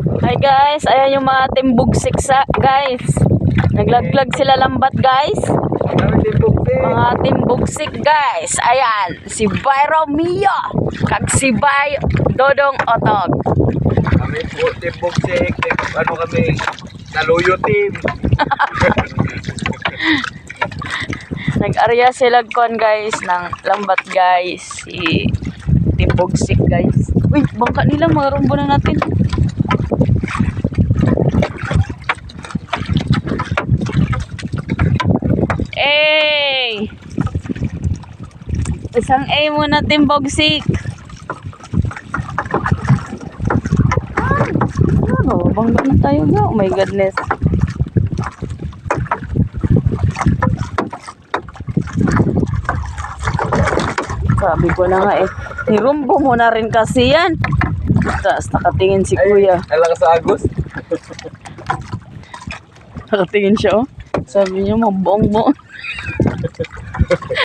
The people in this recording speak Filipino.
Hi guys, ayan yung mga timbugsik sa guys. Naglaglag sila lambat guys. Mga timbugsik guys. Ayan, si Byro Mio. Kag si Bay Dodong Otog. Kami po. Team- Ano kami? Naluyo team. Nag-arya sila kon guys ng lambat guys. Si timbugsik guys. Uy, bangka nila mga rumbo na natin. Eh! Isang A muna timbugsik. Ano, bangga na tayo ga. Oh my goodness. Sabi ko na nga eh. Nirumbo mo na rin kasi yan. Tapos nakatingin si kuya. Alam ka sa Agos? Nakatingin siya oh. Sabi niya, mabong mo.